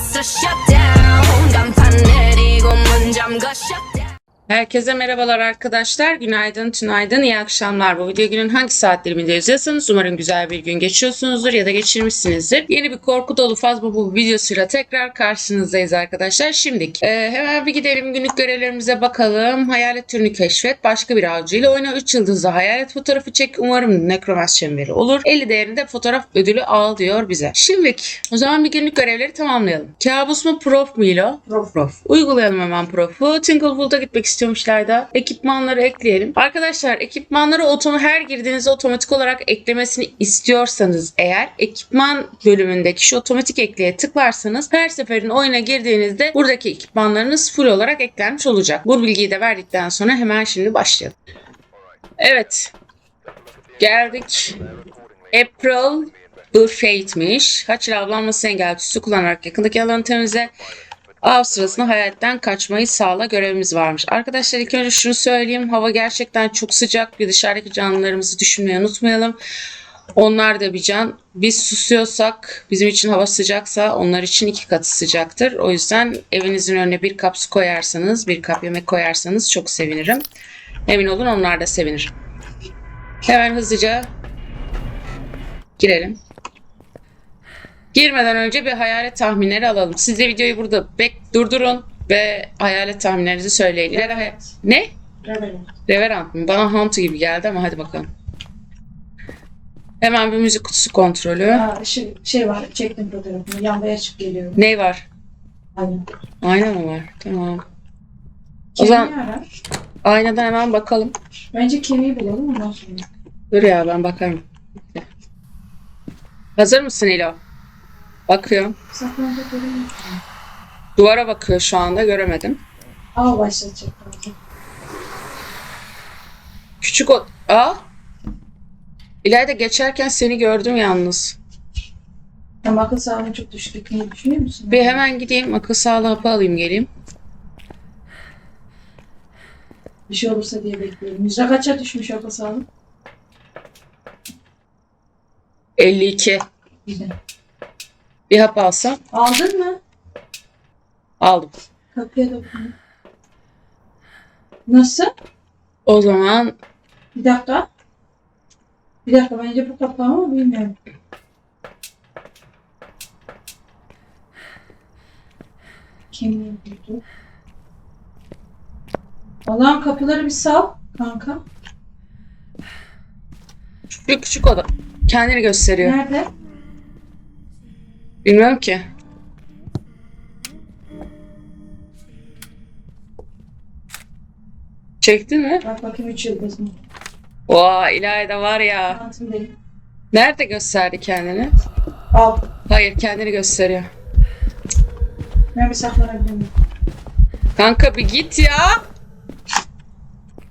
it's a shutdown. Herkese merhabalar arkadaşlar. Günaydın, tünaydın, iyi akşamlar. Bu video günün hangi saat diliminde izliyorsanız umarım güzel bir gün geçiyorsunuzdur ya da geçirmişsinizdir. Yeni bir korku dolu fazla bu videosuyla tekrar karşınızdayız arkadaşlar. Şimdilik e, hemen bir gidelim günlük görevlerimize bakalım. Hayalet türünü keşfet. Başka bir avcıyla oyna. 3 yıldızlı hayalet fotoğrafı çek. Umarım nekromans çemberi olur. 50 değerinde fotoğraf ödülü al diyor bize. Şimdilik o zaman bir günlük görevleri tamamlayalım. Kabus mu prof mu Milo? Prof. Prof. Uygulayalım hemen profu. Tinglewood'a gitmek istiyormuş Layda. Ekipmanları ekleyelim. Arkadaşlar ekipmanları her girdiğinizde otomatik olarak eklemesini istiyorsanız eğer ekipman bölümündeki şu otomatik ekleye tıklarsanız her seferin oyuna girdiğinizde buradaki ekipmanlarınız full olarak eklenmiş olacak. Bu bilgiyi de verdikten sonra hemen şimdi başlayalım. Evet. Geldik. April Buffet'miş. Haçlı ablanması engel tüsü kullanarak yakındaki alanı temizle. Av sırasında hayaletten kaçmayı sağla görevimiz varmış. Arkadaşlar ilk önce şunu söyleyeyim. Hava gerçekten çok sıcak. Bir dışarıdaki canlılarımızı düşünmeyi unutmayalım. Onlar da bir can. Biz susuyorsak, bizim için hava sıcaksa onlar için iki katı sıcaktır. O yüzden evinizin önüne bir kap su koyarsanız, bir kap yemek koyarsanız çok sevinirim. Emin olun onlar da sevinir. Hemen hızlıca girelim. Girmeden önce bir hayalet tahminleri alalım. Siz de videoyu burada bek durdurun ve hayalet tahminlerinizi söyleyin. Hay- ne? Revenant. Reverant mı? Bana Hunter gibi geldi ama hadi bakalım. Hemen bir müzik kutusu kontrolü. Ha, şey, şey var, çektim fotoğrafını. Yanda açık geliyor. Ne var? Aynen. Ayna mı var? Tamam. O Kemiği zaman- ara. Aynadan hemen bakalım. Bence kemiği bulalım ondan sonra. Dur ya ben bakarım. Hazır mısın İlo? Yok. Duvara bakıyor şu anda göremedim. Aa başlatacak bence. Küçük o... Aa! İleride geçerken seni gördüm yalnız. Ama akıl sağlığın çok düşük gitmeyi düşünüyor musun? Bir hemen gideyim akıl sağlığı hapı alayım geleyim. Bir şey olursa diye bekliyorum. Yüzde kaça düşmüş akıl sağlığı? 52. Güzel. Bir hap alsam Aldın mı? aldım. Kapıya dokun. Nasıl? O zaman Bir dakika. Bir dakika bence bu kapağı ama bilmiyorum. Kemiği buldu. Allah'ım kapıları bir sal kanka. bir küçük oda. Kendini gösteriyor. Nerede? Bilmiyorum ki. Çektin mi? Bak bakayım 3 yıldız mı? Vay İlayda var ya. Nerede gösterdi kendini? Al. Hayır kendini gösteriyor. Ben bir saklanabilir miyim? Kanka bir git ya.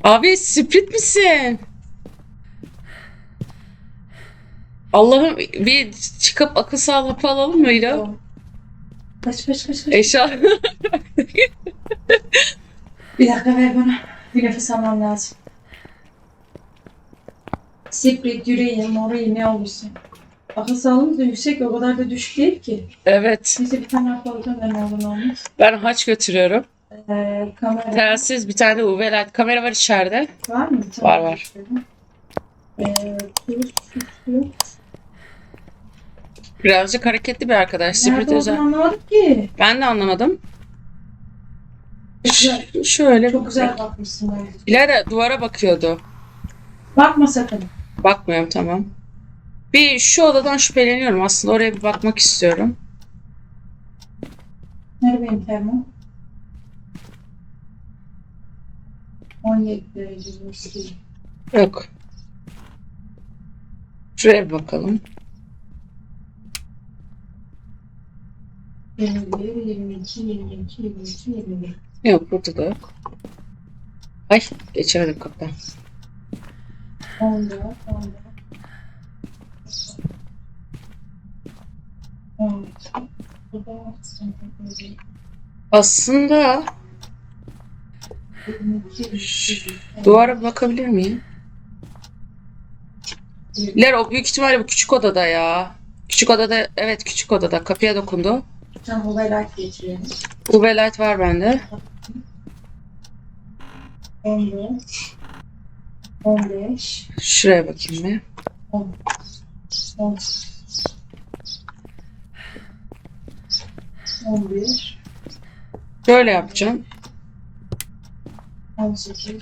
Abi sprit misin? Allah'ım bir çıkıp akıl sağlığı alalım mı İlo? Tamam. Kaç kaç kaç kaç. Eşya. Bir dakika ver bana. Bir nefes almam lazım. Secret, yüreği, moru ne olursa. Akıl sağlığımız da yüksek o kadar da düşük değil ki. evet. Neyse bir tane hap alacağım ben ne olmaz. Ben haç götürüyorum. Ee, kamera Telsiz bir tane UV light. Kamera var içeride. var mı? Var, var. Ee, kuru sütlü. Birazcık hareketli bir arkadaş. Sprit özel. anlamadım ki. Ben de anlamadım. Güzel, Ş- şöyle. çok güzel bakmışsın. bence. İleride duvara bakıyordu. Bakma sakın. Bakmıyorum tamam. Bir şu odadan şüpheleniyorum. Aslında oraya bir bakmak istiyorum. Nerede benim termo? 17 derece burası. Yok. Şuraya bir bakalım. 21, 22, 22, 22, 21. Yok burada da yok. Ay geçemedim kapıdan. 14, 14. 14. Bu da Aslında 22, 22. duvara bakabilir miyim? Ler o büyük ihtimalle bu küçük odada ya. Küçük odada evet küçük odada kapıya dokundu. Tamam overlight geçirelim. UV light var bende. 15. 15. Şuraya bakayım bir. 10. 10. 11. Böyle yapacağım. 18.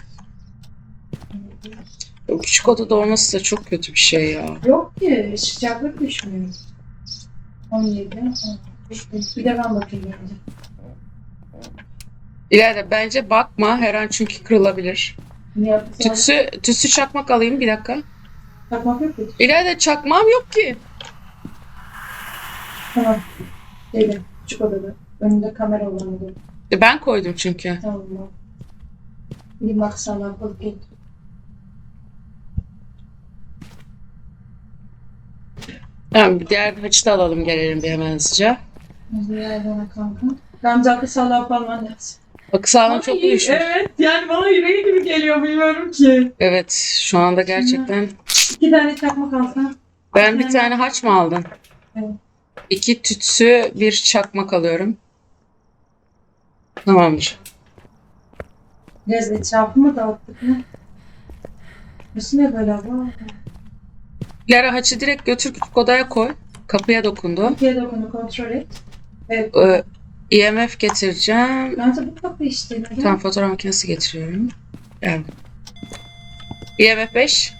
O küçük odada olması da çok kötü bir şey ya. Yok ki sıcaklık düşmüyor. 17. 18. Bir de ben bakayım önce. İleride bence bakma her an çünkü kırılabilir. Ne yapacağız? Tütsü, tütsü çakmak alayım bir dakika. Takmak yok ki. İleride çakmağım yok ki. Tamam. Şeyde, küçük odada. Önünde kamera olan odada. E, Ben koydum çünkü. Tamam mı? Bir maksana alıp git. Tamam bir diğer haçı da alalım gelelim bir hemen hızlıca. Diğer bana kanka. Gamze akıl sağlığı alman lazım. Sağlam çok uyuşmuş. Evet yani bana yüreği gibi geliyor bilmiyorum ki. Evet şu anda gerçekten. İki tane çakmak alsam. Ben bir tane haç mı aldım? Evet. İki tütsü bir çakmak alıyorum. Tamamdır. Biraz etrafımı dağıttık mı? Nasıl ne böyle abla? Lara haçı direkt götür küçük odaya koy. Kapıya dokundu. Türkiye dokunu kontrol et. Evet. Ee, IMF getireceğim. Gamze bu kapı işte. Neden? Tamam fotoğraf makinesi getiriyorum. Geldim. IMF 5.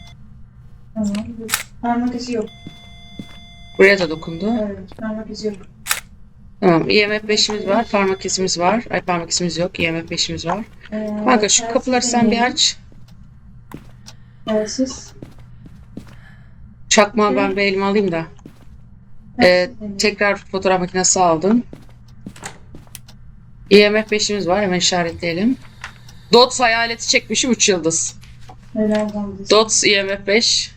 Tamam. Parmak izi yok. Buraya da dokundu. Evet. Parmak izi yok. Tamam. IMF 5'imiz var. Parmak izimiz var. Ay parmak izimiz yok. IMF 5'imiz var. Ee, Kanka şu kapıları sen bir aç. Telsiz. Çakmağı ben bir elime alayım da. Ee, tekrar fotoğraf makinesi aldım. IMF 5'imiz var. Hemen işaretleyelim. Dots hayaleti çekmişim 3 yıldız. Dots IMF 5.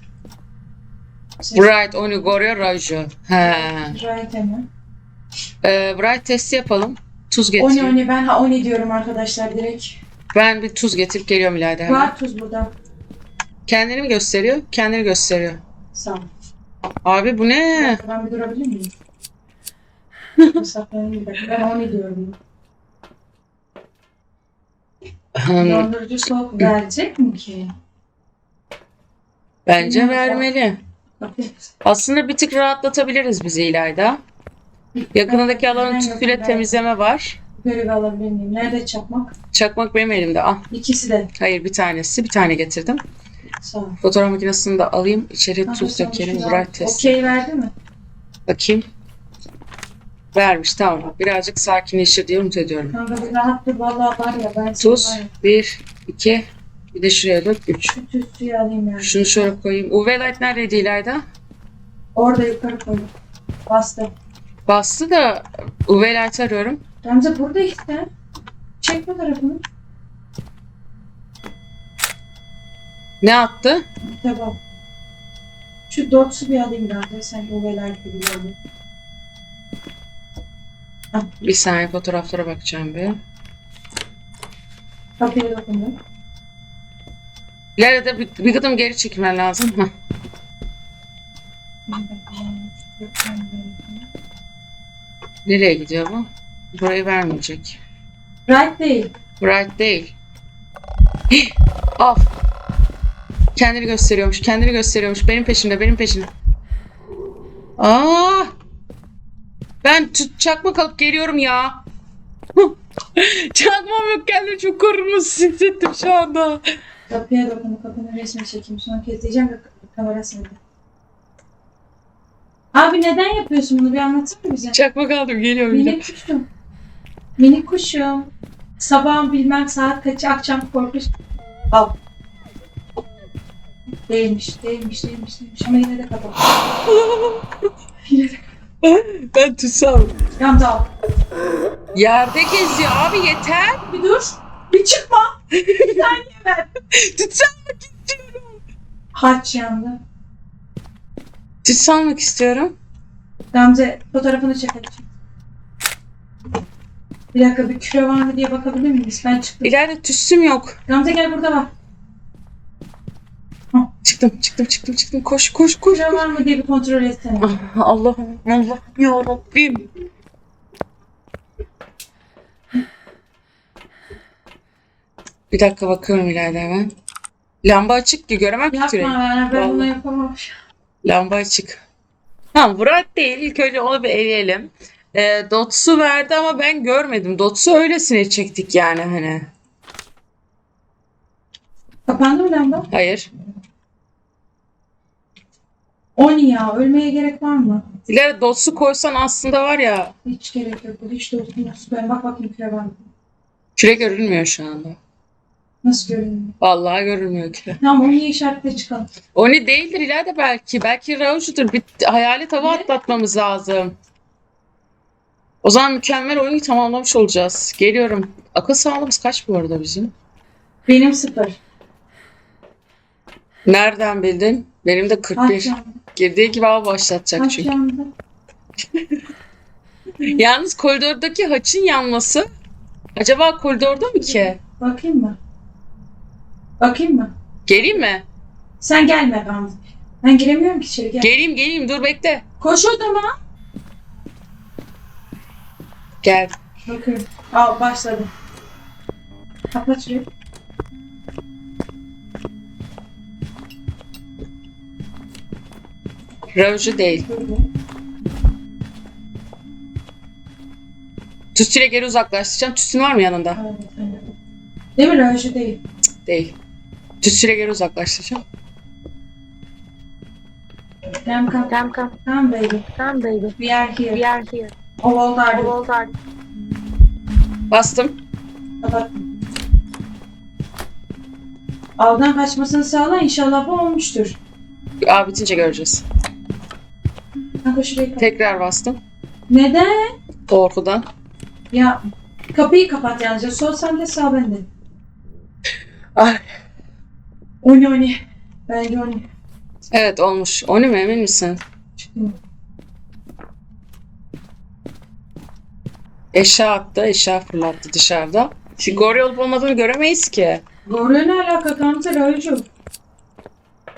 Ses- Bright Onigorya Raju. He. Right hemen. Ee, Bright testi yapalım. Tuz Oni getireyim. oni ben ha oni diyorum arkadaşlar direkt. Ben bir tuz getirip geliyorum hemen. Var tuz burada. Kendini mi gösteriyor? Kendini gösteriyor. Sağ ol. Abi bu ne? Ben bir durabilir miyim? Saklanayım bir dakika. Ben oni diyorum. Hmm, Dondurucu soğuk verecek mi ki? Bence vermeli. Aslında bir tık rahatlatabiliriz bizi İlayda. Yakınındaki yokum, ben temizleme var. Görev alabilir miyim? Nerede çakmak? Çakmak benim elimde. Al. İkisi de. Hayır bir tanesi. Bir tane getirdim. Ol. Fotoğraf makinesini de alayım. Kanka, tuz dökelim. Bright test. Okey verdi mi? Bakayım. Vermiş tamam. Birazcık sakinleşir diye umut ediyorum. Kanka bir rahat dur. Vallahi var ya ben Tuz. seni var ya, Bir, iki. Bir de şuraya dök. Üç. Tuz suyu alayım yani. Şunu şöyle koyayım. UV light neredeydi İlayda? Orada yukarı koydum. Bastım. Bastı da UV light arıyorum. Gamze burada işte. Çek fotoğrafını. Ne attı? Tamam. Şu dotsu bir alayım Gamze. Sen o velayet gibi geldi. Bir saniye fotoğraflara bakacağım bir. Kapıya dokundum. İleride bir, bir gıdım geri çekmen lazım. Hah. Nereye gidiyor bu? Burayı vermeyecek. Right değil. Bright değil. Hih! Al. Kendini gösteriyormuş. Kendini gösteriyormuş. Benim peşimde. Benim peşimde. Aa! Ben tut çakmak alıp geliyorum ya. Çakmam yok kendimi çok korunmasız hissettim şu anda. Kapıya dokundum. Kapının resmini çekeyim. Son kez diyeceğim ve kamera sende. Abi neden yapıyorsun bunu? Bir anlatsana bize. Çakmak aldım geliyorum. Minik kuşum. Minik kuşum. Sabahın bilmem saat kaçı akşam korkuş. Al. Değilmiş, değilmiş, değilmiş, değilmiş. Ama yine de kapat. yine de ben tutsam. Gamze al. Yerde geziyor abi yeter. Bir dur. Bir çıkma. bir saniye ver. Tutsalmak istiyorum. Harç yandı. Tutsalmak istiyorum. Gamze fotoğrafını çek hadi. Bir dakika bir küre var mı diye bakabilir miyiz? Ben çıktım. İleride tüsüm yok. Gamze gel burada var. Çıktım, çıktım, çıktım, çıktım. Koş, koş, koş. Sıra var mı diye bir kontrol etsene. Ah, Allah'ım, Allah'ım ya Rabbim. Bir dakika bakıyorum ileride hemen. Lamba açık ki göremem ki Yapma ben, ben bunu yapamam. Lamba açık. Tamam Murat değil. İlk önce onu bir eleyelim. Ee, Dots'u verdi ama ben görmedim. Dots'u öylesine çektik yani hani. Kapandı mı lamba? Hayır. Oni ya ölmeye gerek var mı? İleri Dotsu koysan aslında var ya Hiç gerek yok. Hiç dokunmaz. Ben bak bakayım küre var mı? küre görünmüyor şu anda. Nasıl görünüyor? Vallahi görünmüyor küre. Tamam Oni'yi işaretle çıkalım. Oni değildir ileride belki. Belki Rauju'dur. Bir hayalet hava Ne? atlatmamız lazım. O zaman mükemmel oyunu tamamlamış olacağız. Geliyorum. Akıl sağlığımız kaç bu arada bizim? Benim sıfır. Nereden bildin? Benim de 41. Kaç yandı? Girdiği gibi hava başlatacak Kaç çünkü. yandı? Yalnız koridordaki haçın yanması acaba koridorda mı ki? Bakayım mı? Bakayım mı? Geleyim mi? Sen gelme ben. Ben giremiyorum ki içeri gel. Geleyim geleyim dur bekle. Koş odama. Gel. Bakıyorum. Al başladım. Kapat şurayı. Rauju değil. Tütsüyle geri uzaklaştıracağım. Tütsün var mı yanında? Evet, evet. Değil mi? Röjü değil. Değil. Tütsüyle geri uzaklaştıracağım. Come, come, Come, come, come baby. come, baby. We are here. We are here. O oldu artık. All are Bastım. Avdan kaçmasını sağla inşallah bu olmuştur. Aa bitince göreceğiz. Tekrar bastım. Neden? Korkudan. Ya kapıyı kapat yalnızca. Sol sende sağ bende. Ay. Oni oni. Bence oni. Evet olmuş. Onu mu emin misin? Çıktım. Eşya attı. Eşya fırlattı dışarıda. Şu Gori olup olmadığını göremeyiz ki. Goryo ne alaka kanka Röjü?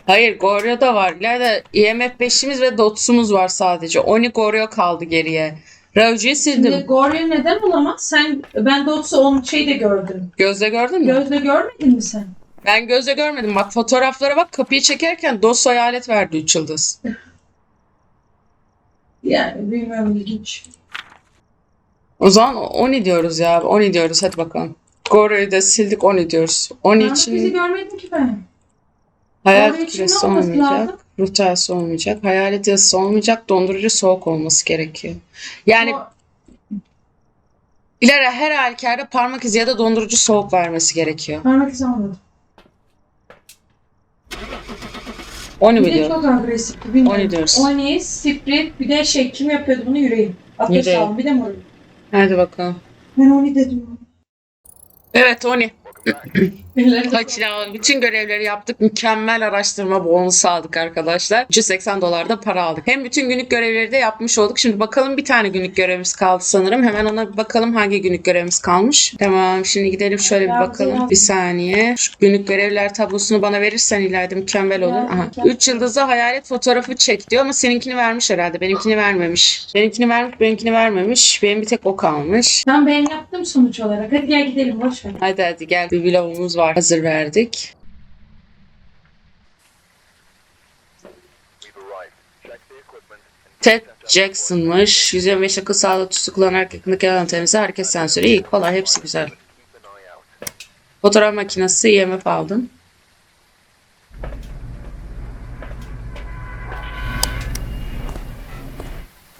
Hayır Goryo da var. İleride IMF 5'imiz ve Dots'umuz var sadece. Oni Goryo kaldı geriye. Şimdi sildim. Goryo neden olamaz? Sen ben Dots'u onun şey de gördüm. Gözle gördün mü? Gözle görmedin mi sen? Ben gözle görmedim. Bak fotoğraflara bak. Kapıyı çekerken Dots hayalet verdi 3 yıldız. Yani bilmiyorum ilginç. O zaman Oni diyoruz ya. Oni diyoruz. Hadi bakalım. Goryo'yu da sildik. Oni diyoruz. Oni Kanka bizi için görmedin ki ben. Hayal küresi olmayacak. Ruh tersi olmayacak. Hayalet yazısı olmayacak. Dondurucu soğuk olması gerekiyor. Yani O- ileri her halükarda parmak izi ya da dondurucu soğuk vermesi gerekiyor. parmak izi almadım. Oni Bir de biliyorum. çok agresif. Bilmiyorum. Oni diyoruz. Oni, Sprit, bir de şey kim yapıyordu bunu yüreğim. Ateş Yüreğim. alın bir de mor. Hadi bakalım. Ben Oni dedim. Evet Oni. Kaçına bütün görevleri yaptık. Mükemmel araştırma bonusu aldık arkadaşlar. 380 dolar da para aldık. Hem bütün günlük görevleri de yapmış olduk. Şimdi bakalım bir tane günlük görevimiz kaldı sanırım. Hemen ona bakalım hangi günlük görevimiz kalmış. Tamam şimdi gidelim şöyle bir bakalım. Bir saniye. Şu günlük görevler tablosunu bana verirsen ileride mükemmel olur. Aha. yazdım. 3 yıldızlı hayalet fotoğrafı çek diyor ama seninkini vermiş herhalde. Benimkini vermemiş. Benimkini vermiş, benimkini vermemiş. Benim bir tek o kalmış. Tamam ben yaptım sonuç olarak. Hadi gel gidelim boş ver. Hadi hadi gel. Bir vlogumuz var. Hazır verdik. Ted Jackson'mış. 125 akıl sağlığı tüsü kullanarak yakındaki alan temizle. Hareket sensörü iyi. Kolay. Hepsi güzel. Fotoğraf makinesi IMF aldım.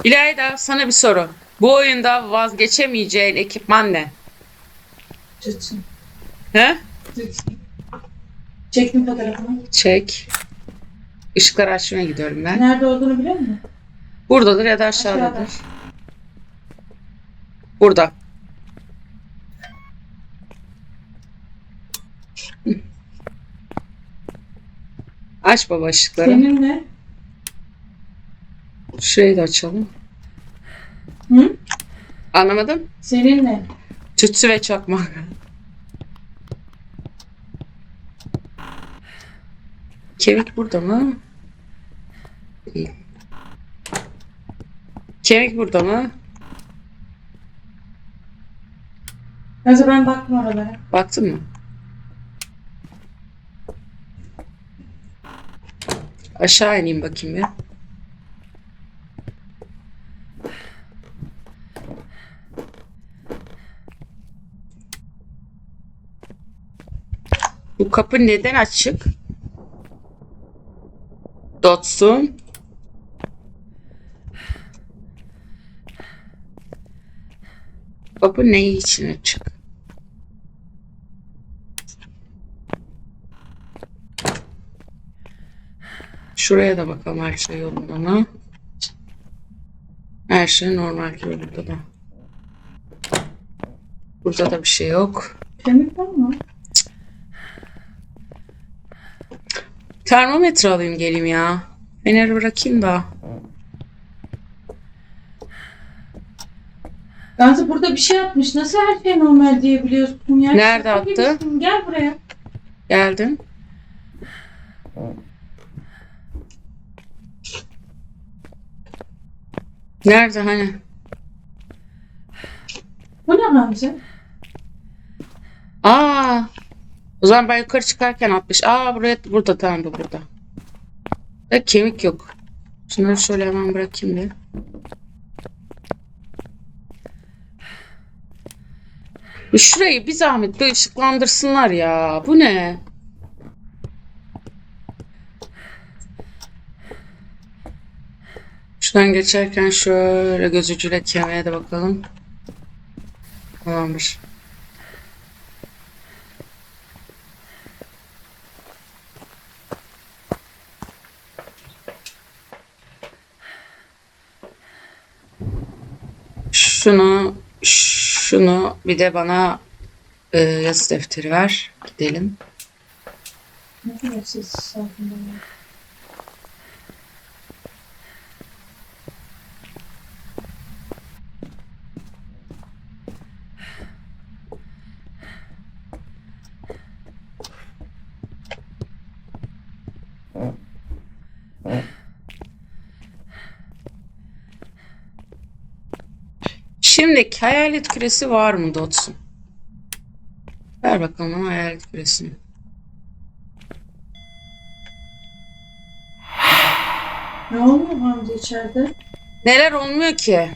İlayda sana bir soru. Bu oyunda vazgeçemeyeceğin ekipman ne? Tutsun. He? Çektim fotoğrafını. Çek. Işıkları açmaya gidiyorum ben. Nerede olduğunu biliyor musun? Buradadır ya da aşağıdadır. Aşağıda. Burada. Aç baba ışıkları. Senin ne? Şurayı da açalım. Hı? Anlamadım. Senin ne? Tütsü ve çakmak. Kevik burada mı? Değil. Kevik burada mı? Neyse ben baktım oralara. Baktın mı? Aşağı ineyim bakayım bir. Bu kapı neden açık? Dotsun. Kapı ne için açık? Şuraya da bakalım her şey yolunda mı? Her şey normal yolunda da. Burada da bir şey yok. Kemik var Termometre alayım geleyim ya. Feneri bırakayım da. Gamze burada bir şey atmış. Nasıl her şey normal diyebiliyorsun ya? Nerede Şaka attı? gibisin. Gel buraya. Geldim. Nerede hani? Bu ne Gamze? Aa. O zaman ben yukarı çıkarken atmış. Aa buraya burada tamam bu burada. Da kemik yok. Şunları şöyle hemen bırakayım bir. Şurayı bir zahmet bir ışıklandırsınlar ya. Bu ne? Şuradan geçerken şöyle göz ucuyla kemiğe de bakalım. Tamamdır. Şunu, şunu bir de bana e, yazı defteri ver. Gidelim. Ne kadar Şimdi hayalet küresi var mı Dotsun? Ver bakalım bana hayalet küresini. Ne oluyor Gamze içeride? Neler olmuyor ki?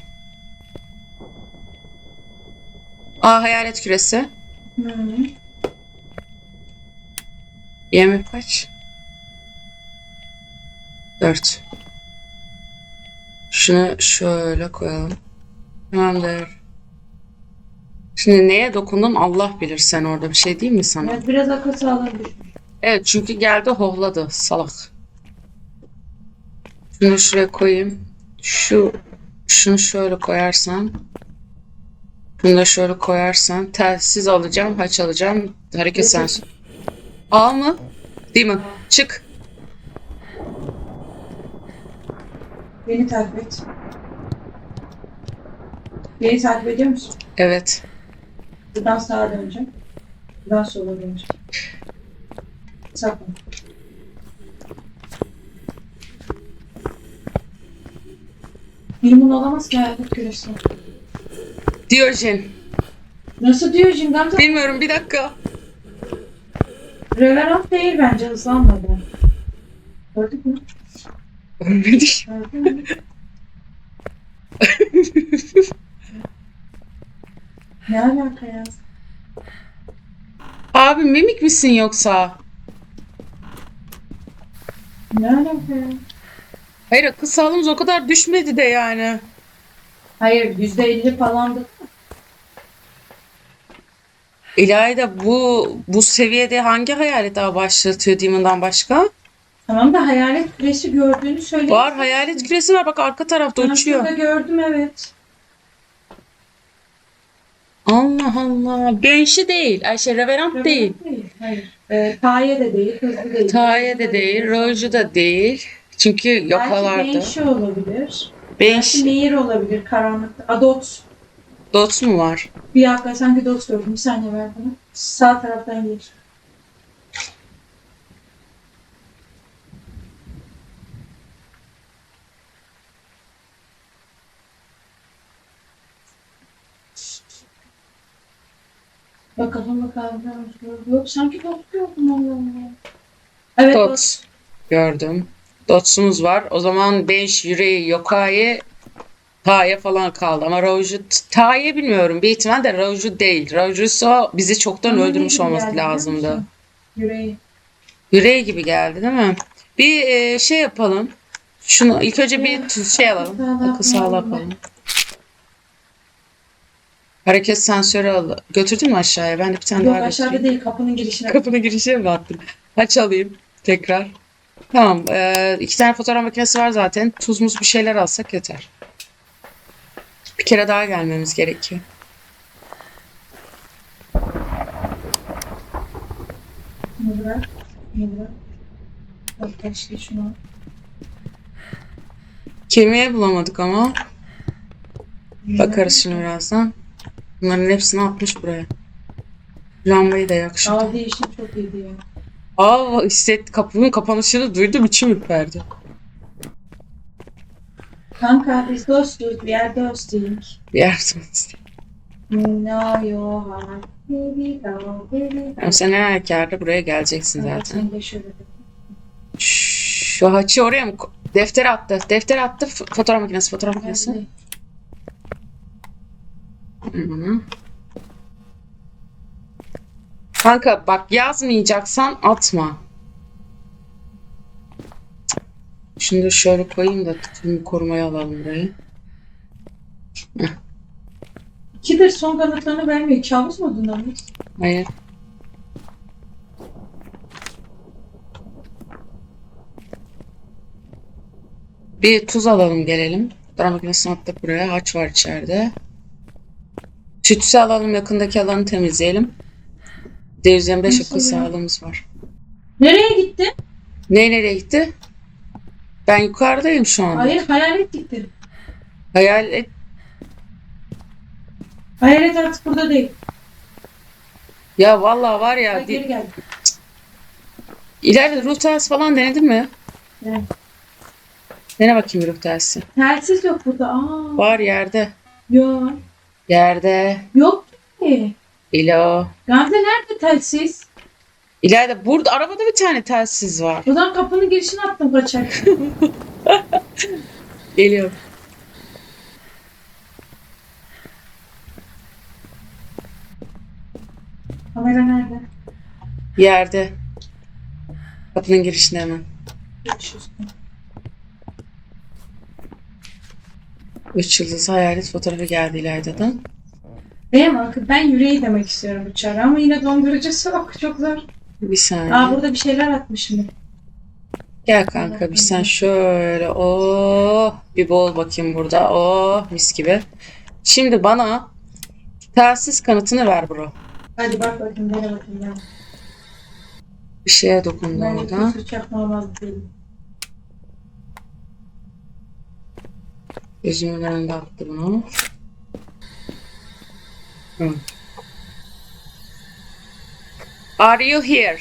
Aa hayalet küresi. Hı. Yemek kaç? Dört. Şunu şöyle koyalım. Tamamdır. Şimdi neye dokundun Allah bilir sen orada bir şey değil mi sana? Evet, biraz akıl sağlığı düşmüş. Evet çünkü geldi hohladı salak. Şunu şuraya koyayım. Şu şunu şöyle koyarsan. Bunu da şöyle koyarsan. Telsiz alacağım, haç alacağım. Hareket sensörü. Al mı? Değil mi? Çık. Beni takip et. Beni takip ediyor musun? Evet. Buradan sağa döneceğim. Buradan sola döneceğim. Sakın. Maymun olamaz ki hayalet küresi. Diyojen. Nasıl diyor Gamze? Bilmiyorum bir dakika. Reverant değil bence hızlanmadı. Gördük mü? Ölmedik. Gördün mü? ne alaka ya? Abi mimik misin yoksa? Ne alaka ya? Hayır akıl sağlığımız o kadar düşmedi de yani. Hayır yüzde elli falandı. İlayda bu bu seviyede hangi hayalet daha başlatıyor Demon'dan başka? Tamam da hayalet küresi gördüğünü söyle. Var hayalet küresi var bak arka tarafta Ben uçuyor. şurada gördüm evet. Allah Allah. Benşi değil. Ayşe Reverant değil. Hayır. Ee, Taye de değil, hızlı değil. Taye de değil. Roju da değil. Çünkü Belki yakalardı. Benşi olabilir. Benş. Belki Nehir olabilir karanlıkta. Adot. Dot mu var? Bir dakika sanki Dot gördüm. Bir saniye ver bana. Sağ taraftan geç. Bakalım bakalım. Yok sanki gördüm Allah Allah. Evet Dot. Dot. Gördüm. Dots'umuz var. O zaman Bench, Yurei, Yokai, Taye falan kaldı. Ama Roju, Taye bilmiyorum. Bir ihtimal de Roju değil. Roju'su bizi çoktan ne öldürmüş olması geldi lazımdı. Yüreği. Yurei gibi geldi değil mi? Bir e, şey yapalım. Şunu ilk önce bir şey alalım. Akıl sağlığı yapalım. Hareket sensörü al. Götürdün mü aşağıya? Ben de bir tane Yok daha aşağıda götüreyim. değil kapının girişine. Kapının girişine mi attın? Aç alayım tekrar. Tamam. e, iki tane fotoğraf makinesi var zaten. Tuz muz bir şeyler alsak yeter. Bir kere daha gelmemiz gerekiyor. Bunu bırak. Bunu bırak. Bak taşlı şunu. Kemiğe bulamadık ama. Bakarız şimdi birazdan. Bunların hepsini atmış buraya. Lambayı da yak şimdi. Aa değişim çok iyiydi ya. Aa hisset kapının kapanışını duydum içim ürperdi. Kanka biz dostuz. We are dosting. Bir yardım istedim. No. Yani sen her halükarda buraya geleceksin Evet, zaten. Şu haçı oraya mı? Defter attı. Defter attı. Fotoğraf makinesi. Fotoğraf makinesi. Nerede? Hı. Kanka bak yazmayacaksan atma. Da şöyle koyayım da tüm korumayı alalım buraya. İkidir son kanıtlarını vermiyor. Kabus mu bunların? Hayır. Bir tuz alalım gelelim. Fotoğraf makinesini attık buraya. Haç var içeride. Tütsü alalım yakındaki alanı temizleyelim. D125 Nasıl akıl ya? sağlığımız var. Nereye gitti? Ne nereye gitti? Ben yukarıdayım şu an. Hayır hayalet gitti. Hayal et. Hayalet artık burada değil. Ya vallahi var ya. Di- geri geldi. İleride ruh tersi falan denedin mi? Evet. Dene bakayım ruh tersi. Telsiz yok burada. Aa. Var yerde. Yok. Yerde. Yok ki. İlo. Gamze nerede telsiz? İleride burada arabada bir tane telsiz var. Buradan kapının girişine attım kaçak. Geliyor. Kamera nerede? Yerde. Kapının girişinde hemen. Görüşürüz. Üç yıldız hayalet fotoğrafı geldi İlayda'dan. Benim akıl ben yüreği demek istiyorum uçağa ama yine dondurucusu yok. Çok zor. Bir saniye. Aa burada bir şeyler atmışım. Gel kanka bir sen şöyle oh bir bol bakayım burada oh mis gibi. Şimdi bana telsiz kanıtını ver bro. Hadi bak bakayım nereye bakayım ben. Bir şeye dokundu Ben orada. değilim. Gözümün önünde attı bunu. Hı. Are you here?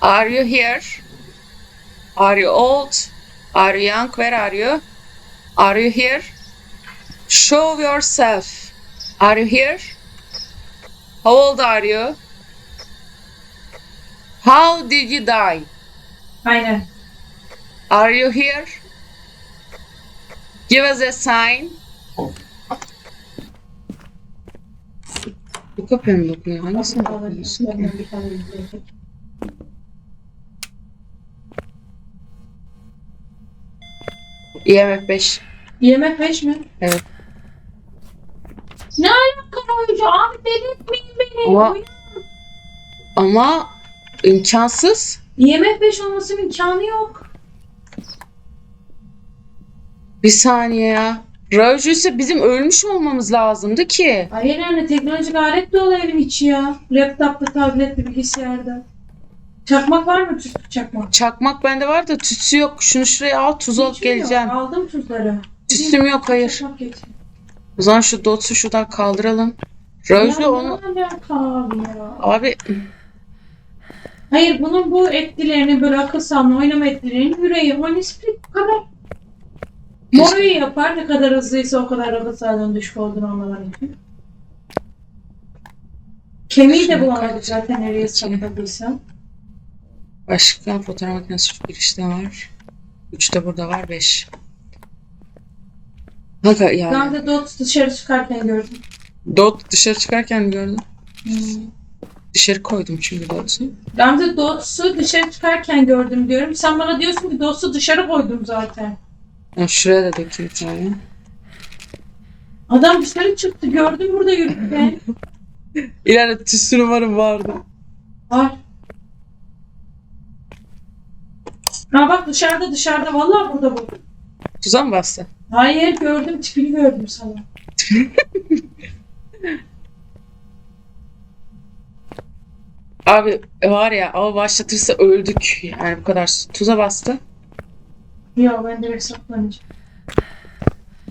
Are you here? Are you old? Are you young? Where are you? Are you here? Show yourself. Are you here? How old are you? How did you die? Aynen. Are you here? Give us a sign. Bu kapıya mı dokunuyor? Hangisine dokunuyorsun ki? IMF 5. IMF 5 mi? Evet. Ne alaka oyuncu? Abi delirtmeyin beni. Ama- Oyun- Ama imkansız. IMF 5 olmasının imkanı yok. Bir saniye ya. Raju ise bizim ölmüş olmamız lazımdı ki. Hayır yani teknolojik alet dolu evin içi ya. Laptopta, tablette, bilgisayarda. Çakmak var mı tüslü çakmak? Çakmak bende var da tütsü yok. Şunu şuraya al tuz alıp Hiç mi yok? geleceğim. Aldım tuzları. Tütsüm yok hayır. Çakmak getir. O zaman şu dotsu şuradan kaldıralım. Raju Ya onu... ne alaka abi ya? Abi Hayır bunun bu etkilerini böyle akıl sağlığı oynama etkilerini yüreği o nispet bu kadar. Moruyu yapar ne kadar hızlıysa o kadar akıl sağlığının düşük olduğunu anlaman için. Kemiği de Şunu bulamadık kaç- zaten nereye kaçayım. sakladıysam. Başka fotoğraf makinesi şu girişte var. 3 de burada var 5. Kanka yani. Gamze Dot dışarı çıkarken gördüm. Dot dışarı çıkarken gördüm. Dışarı koydum çünkü Dot'u. Gamze Dot'su dışarı çıkarken gördüm diyorum. Sen bana diyorsun ki Dot'su dışarı koydum zaten. Yani şuraya da dökeyim bir tane. Adam dışarı çıktı gördüm burada yürürken. İleride tüsü numarım vardı. Var. Ha bak dışarıda dışarıda vallahi burada bu. Tuza mı bastı? Hayır gördüm tipini gördüm sana. Abi var ya av başlatırsa öldük. Yani bu kadar tuza bastı. Ya ben direkt saklanacağım.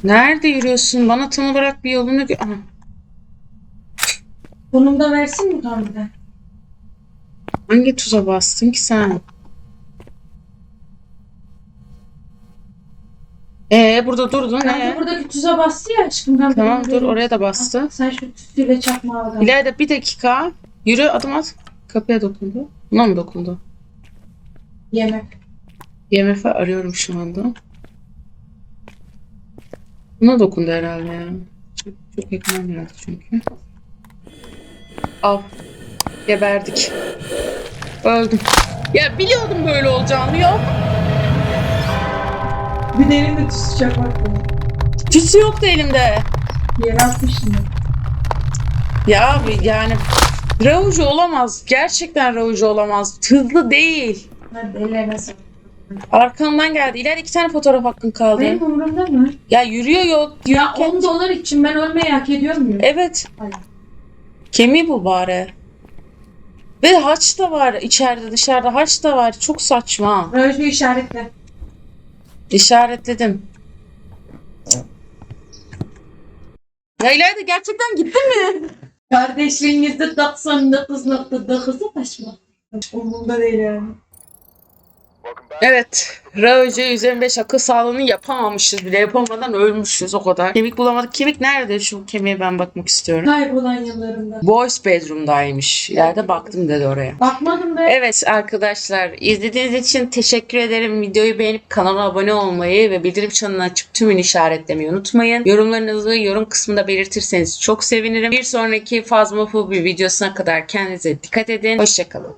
Nerede yürüyorsun? Bana tam olarak bir yolunu... gö- Aha. Bunun da versin mi Gamze? Hangi tuza bastın ki sen? Ee burada durdun. Gamze Ee? buradaki tuza bastı ya aşkım. Gamze Tamam dur oraya da bastı. Sen şu tüsüyle çakma al. Gamze. İleride bir dakika. Yürü adım at. Kapıya dokundu. Buna mı dokundu? Yemek. IMF arıyorum şu anda. Buna dokundu herhalde ya. Çok, çok yakından geldi çünkü. Al. Geberdik. Öldüm. Ya biliyordum böyle olacağını ya. Bir de elimde tüsü çakmak var. Tütsü yoktu elimde. Yere atmışsın. Ya yani Rauju olamaz. Gerçekten Rauju olamaz. Hızlı değil. Hadi ellerine sağlık. Arkamdan geldi. İleride iki tane fotoğraf hakkın kaldı. Benim umurumda mı? Ya yürüyor yok. Ya Yürürken... 10 dolar için ben ölmeyi hak ediyor muyum? Evet. Hayır. Kemiği bul bari. Ve haç da var içeride dışarıda haç da var. Çok saçma. Röjü işaretle. İşaretledim. Ya ileride gerçekten gittin mi? Kardeşliğinizde 99.9'u taşma. Umurumda değil yani. Evet. ROC 125 akıl sağlığını yapamamışız bile. Yapamadan ölmüşüz o kadar. Kemik bulamadık. Kemik nerede? Şu kemiğe ben bakmak istiyorum. Kaybolan yıllarımda. Boys bedroom'daymış. İleride baktım dedi oraya. Bakmadım be. Evet arkadaşlar izlediğiniz için teşekkür ederim. Videoyu beğenip kanala abone olmayı ve bildirim çanını açıp tümünü işaretlemeyi unutmayın. Yorumlarınızı yorum kısmında belirtirseniz çok sevinirim. Bir sonraki Fazmafobi videosuna kadar kendinize dikkat edin. Hoşçakalın.